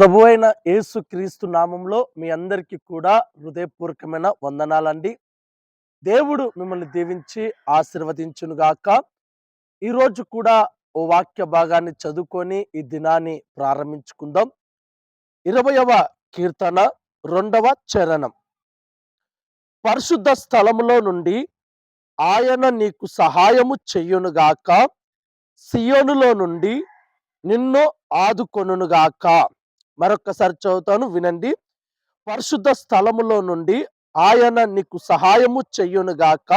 ప్రభు అయిన యేసు క్రీస్తు నామంలో మీ అందరికీ కూడా హృదయపూర్వకమైన వందనాలండి. దేవుడు మిమ్మల్ని దీవించి ఆశీర్వదించునుగాక ఈరోజు కూడా ఓ వాక్య భాగాన్ని చదువుకొని ఈ దినాన్ని ప్రారంభించుకుందాం. ఇరవయవ కీర్తన రెండవ చరణం. పరిశుద్ధ స్థలములో నుండి ఆయన నీకు సహాయము చెయ్యునుగాక సియోనులో నుండి నిన్ను ఆదుకొనుగాక మరొక్కసారి చదువుతాను వినండి. పరిశుద్ధ స్థలములో నుండి ఆయన నీకు సహాయము చెయ్యునుగాక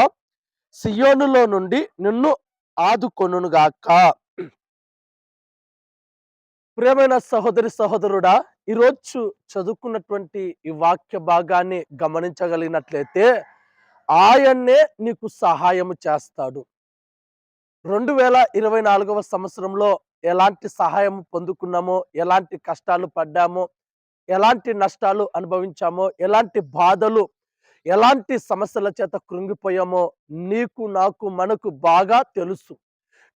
సియోనులో నుండి నిన్ను ఆదుకొనుగాక ప్రియమైన సహోదరి సహోదరుడా ఈరోజు చదువుకున్నటువంటి ఈ వాక్య భాగాన్ని గమనించగలిగినట్లయితే ఆయన్నే నీకు సహాయము చేస్తాడు. రెండు వేల ఇరవై నాలుగవ సంవత్సరంలో ఎలాంటి సహాయం పొందుకున్నామో ఎలాంటి కష్టాలు పడ్డామో ఎలాంటి నష్టాలు అనుభవించామో ఎలాంటి బాధలు ఎలాంటి సమస్యల చేత కృంగిపోయామో నీకు నాకు మనకు బాగా తెలుసు.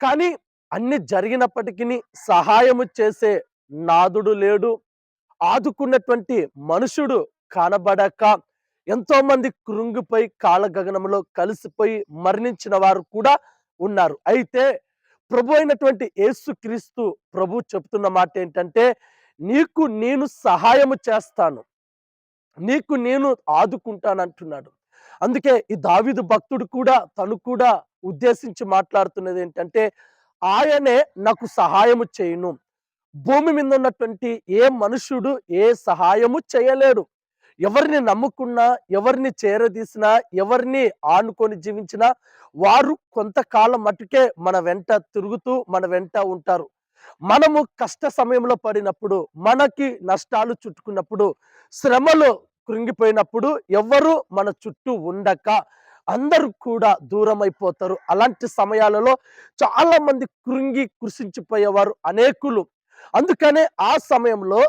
కానీ అన్ని జరిగినప్పటికీ సహాయము చేసే నాదుడు లేడు. ఆదుకున్నటువంటి మనుషుడు కనబడక ఎంతో మంది కృంగిపోయి కాలగగనంలో కలిసిపోయి మరణించిన వారు కూడా ఉన్నారు. అయితే ప్రభు అయినటువంటి యేసు క్రీస్తు ప్రభు చెప్తున్న మాట ఏంటంటే నీకు నేను సహాయము చేస్తాను. నీకు నేను ఆదుకుంటాను అంటున్నాడు అందుకే ఈ దావిదు భక్తుడు కూడా తను కూడా ఉద్దేశించి మాట్లాడుతున్నది ఏంటంటే ఆయనే నాకు సహాయము చేయను. భూమి మీద ఉన్నటువంటి ఏ మనుషుడు ఏ సహాయము చేయలేడు. ఎవరిని నమ్ముకున్నా ఎవరిని చేరదీసినా ఎవరిని ఆనుకొని జీవించినా వారు కొంతకాలం మటుకే మన వెంట తిరుగుతూ మన వెంట ఉంటారు. మనము కష్ట సమయంలో పడినప్పుడు మనకి నష్టాలు చుట్టుకున్నప్పుడు శ్రమలు కృంగిపోయినప్పుడు ఎవరు మన చుట్టూ ఉండక అందరూ కూడా దూరం అయిపోతారు అలాంటి సమయాలలో చాలా మంది కృంగి కృషించిపోయేవారు అనేకులు. అందుకనే ఆ సమయంలో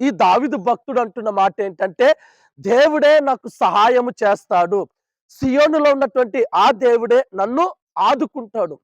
ఈ దావిదు భక్తుడు అంటున్న మాట ఏంటంటే దేవుడే నాకు సహాయము చేస్తాడు. సియోనులో ఉన్నటువంటి ఆ దేవుడే నన్ను ఆదుకుంటాడు.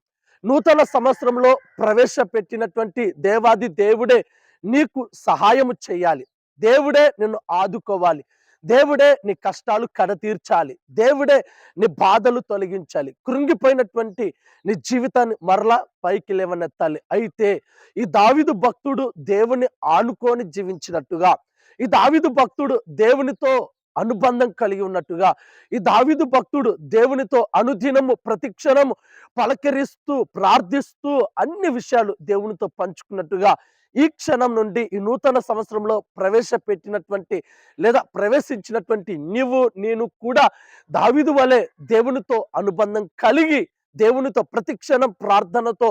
నూతన సంవత్సరంలో ప్రవేశపెట్టినటువంటి దేవాది దేవుడే నీకు సహాయము చేయాలి. దేవుడే నిన్ను ఆదుకోవాలి. దేవుడే నీ కష్టాలు కడతీర్చాలి. దేవుడే నీ బాధలు తొలగించాలి. కృంగిపోయినటువంటి నీ జీవితాన్ని మరలా పైకి లేవనెత్తాలి. అయితే ఈ దావిదు భక్తుడు దేవుని ఆనుకొని జీవించినట్టుగా ఈ దావిదు భక్తుడు దేవునితో అనుబంధం కలిగి ఉన్నట్టుగా ఈ దావిదు భక్తుడు దేవునితో అనుదినము ప్రతిక్షణము పలకరిస్తూ ప్రార్థిస్తూ అన్ని విషయాలు దేవునితో పంచుకున్నట్టుగా ఈ క్షణం నుండి ఈ నూతన సంవత్సరంలో ప్రవేశపెట్టినటువంటి లేదా ప్రవేశించినటువంటి నీవు నేను కూడా దావిదు వలె దేవునితో అనుబంధం కలిగి దేవునితో ప్రతిక్షణం ప్రార్థనతో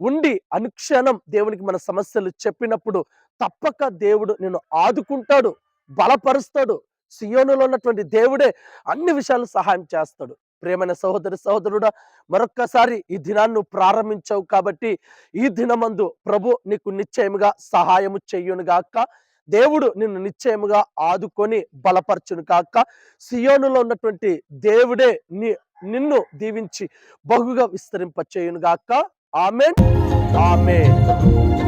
ఉండి అనుక్షణం దేవునికి మన సమస్యలు చెప్పినప్పుడు తప్పక దేవుడు నేను ఆదుకుంటాడు బలపరుస్తాడు. సియోనులో ఉన్నటువంటి దేవుడే అన్ని విషయాలు సహాయం చేస్తాడు. ప్రేమైన సహోదరి సహోదరుడా మరొక్కసారి ఈ దినాన్ని ప్రారంభించావు కాబట్టి ఈ దినమందు ప్రభు నీకు నిశ్చయముగా సహాయము చెయ్యును గాక. దేవుడు నిన్ను నిశ్చయముగా ఆదుకొని బలపరచును కాక. సియోనులో ఉన్నటువంటి దేవుడే నీ నిన్ను దీవించి బహుగా విస్తరింప చేయును గాక. Amen. Amen.